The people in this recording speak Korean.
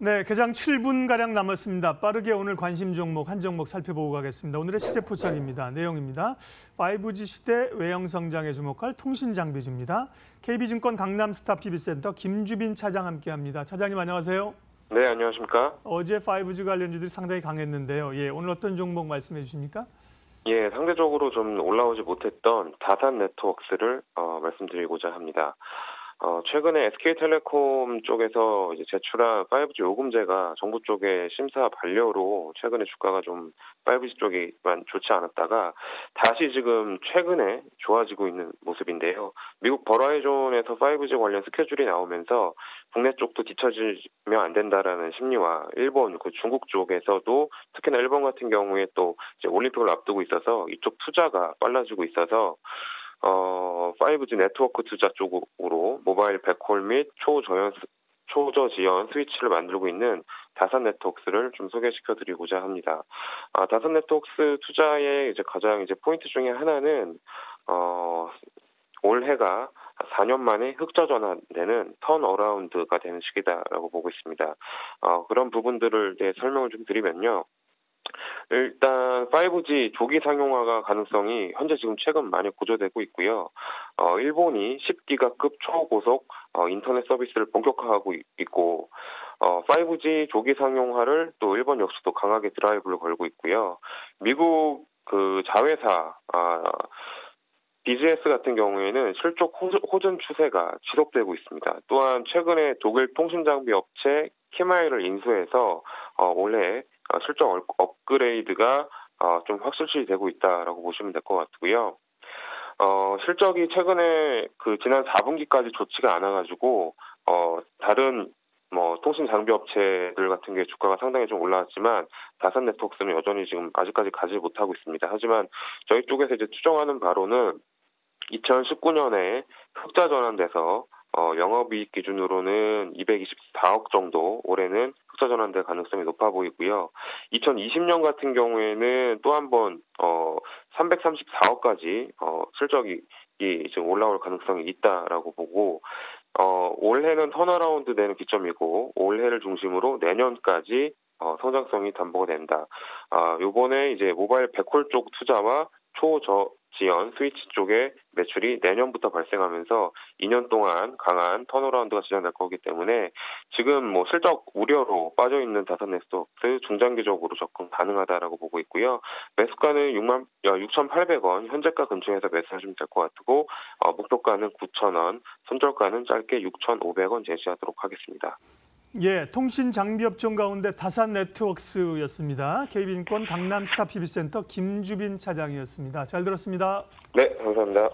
네, 개장 7분가량 남았습니다. 빠르게 오늘 관심 종목 한 종목 살펴보고 가겠습니다. 오늘의 시세 포착입니다. 내용입니다. 5G 시대 외형 성장에 주목할 통신 장비주입니다. KB증권 강남 스타 PB센터 김주빈 차장 함께합니다. 차장님 안녕하세요. 네, 안녕하십니까? 어제 5G 관련주들이 상당히 강했는데요. 예, 오늘 어떤 종목 말씀해 주십니까? 예, 상대적으로 좀 올라오지 못했던 다산 네트워크스를 어, 말씀드리고자 합니다. 어, 최근에 SK텔레콤 쪽에서 이제 제출한 5G 요금제가 정부 쪽의 심사 반려로 최근에 주가가 좀 5G 쪽이만 좋지 않았다가 다시 지금 최근에 좋아지고 있는 모습인데요. 미국 버라이존에서 5G 관련 스케줄이 나오면서 국내 쪽도 뒤처지면 안 된다라는 심리와 일본 그 중국 쪽에서도 특히나 일본 같은 경우에 또 올림픽을 앞두고 있어서 이쪽 투자가 빨라지고 있어서 어 5G 네트워크 투자 쪽으로 모바일 백홀 및 초저연 초저 지연 스위치를 만들고 있는 다산 네트워크스를 좀 소개시켜 드리고자 합니다. 아, 다산 네트워크스 투자의 이제 가장 이제 포인트 중에 하나는 어 올해가 4년 만에 흑자 전환되는 턴 어라운드가 되는 시기다라고 보고 있습니다. 어, 그런 부분들을 이제 설명을 좀 드리면요. 일단 5G 조기 상용화가 가능성이 현재 지금 최근 많이 고조되고 있고요. 어, 일본이 10기가급 초고속 어, 인터넷 서비스를 본격화하고 있- 있고 어, 5G 조기 상용화를 또 일본 역시도 강하게 드라이브를 걸고 있고요. 미국 그 자회사 아, BGS 같은 경우에는 실적 호전 추세가 지속되고 있습니다. 또한 최근에 독일 통신 장비 업체 키마이를 인수해서 어, 올해 어, 실적 업- 업그레이드가 어, 좀 확실시 되고 있다라고 보시면 될 것 같고요. 어, 실적이 최근에 그 지난 4분기까지 좋지가 않아가지고 어, 다른 뭐 통신 장비 업체들 같은 게 주가가 상당히 좀 올라왔지만 다산 네트워크스는 여전히 지금 아직까지 가지 못하고 있습니다. 하지만 저희 쪽에서 이제 추정하는 바로는 2019년에 흑자 전환돼서 어, 영업이익 기준으로는 224억 정도 올해는 흑자 전환될 가능성이 높아 보이고요. 2020년 같은 경우에는 또 한번 어, 334억까지 어, 실적이 이 지금 올라올 가능성이 있다라고 보고 어, 올해는 턴어라운드 되는 기점이고 올해를 중심으로 내년까지 어, 성장성이 담보가 된다. 아, 요번에 이제 모바일 백홀 쪽 투자와 초저 지연 스위치 쪽의 매출이 내년부터 발생하면서 2년 동안 강한 턴어라운드가 진행될 거기 때문에 지금 뭐 실적 우려로 빠져 있는 다산 네트워크 중장기적으로 접근 가능하다라고 보고 있고요. 매수가는 6만 6,800원 현재가 근처에서 매수하시면 될 것 같고 어, 목표가는 9,000원, 손절가는 짧게 6,500원 제시하도록 하겠습니다. 예, 통신 장비 업종 가운데 다산 네트워크스였습니다. KB증권 강남 스타 PB센터 김주빈 차장이었습니다. 잘 들었습니다. 네, 감사합니다.